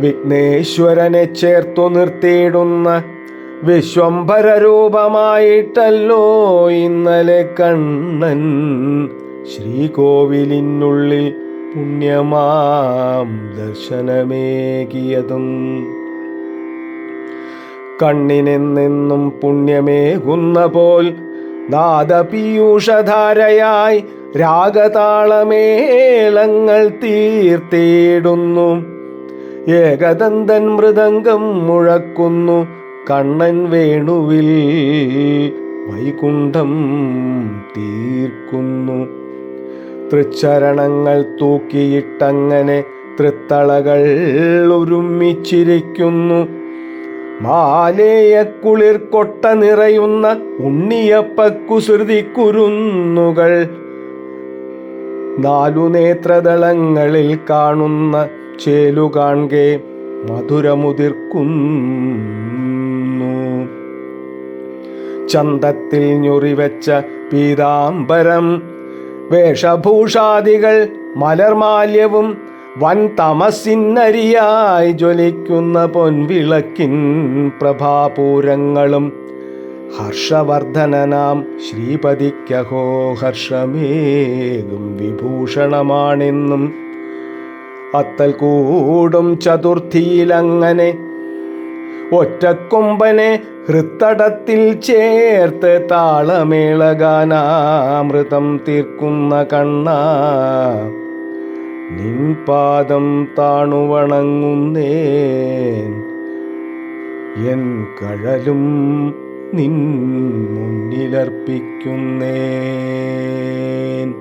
വിഘ്നേശ്വരനെ ചേർത്തു നിർത്തിയിടുന്ന വിശ്വംഭര രൂപമായിട്ടല്ലോ ഇന്നലെ കണ്ണൻ ശ്രീകോവിലിനുള്ളിൽ പുണ്യമാം ദർശനമേകിയതും. കണ്ണിനെന്നെന്നും പുണ്യമേകുന്ന പോൽ നാദപീയൂഷധാരയായി രാഗതാളമേളങ്ങൾ തീർത്തിയിടുന്നു. ഏകദന്തൻ മൃദംഗം മുഴക്കുന്നു കണ്ണൻ വേണുവിൽ. വൈകുണ്ഠം തീർക്കുന്നു. തൃച്ചരണങ്ങൾ തൂക്കിയിട്ടങ്ങനെ തൃത്തളകൾ ഒരുമിച്ചിരിക്കുന്നു. മാലേയക്കുളിർ കൊട്ട നിറയുന്ന ഉണ്ണിയപ്പക്കുസൃതി കുരുന്നുകൾ. നാലു നേത്രദളങ്ങളിൽ കാണുന്ന ചേലു കാൺകെ മധുരമുതിർക്കുന്നു. ചന്തത്തിൽ ഞൊറിവെച്ച പീതാംബരം വേഷഭൂഷാദികൾ മലർമാല്യവും വൻ തമസിന്നരിയായി ജ്വലിക്കുന്ന പൊൻവിളക്കിൻ പ്രഭാപൂരങ്ങളും. ഹർഷവർദ്ധനനാം ശ്രീപതിക്കഹോ ഹർഷമേകും വിഭൂഷണമാണെന്നും അത്തൽ കൂടും ചതുർത്ഥിയിലങ്ങനെ. ഒറ്റക്കൊമ്പനെ ഹൃത്തടത്തിൽ ചേർത്ത് താളമേളഗാനാമൃതം തീർക്കുന്ന കണ്ണ. നിൻപാദം താണുവണങ്ങുന്നേൻ. എൻ കഴലും നിൻ മുന്നിലർപ്പിക്കുന്നേൻ.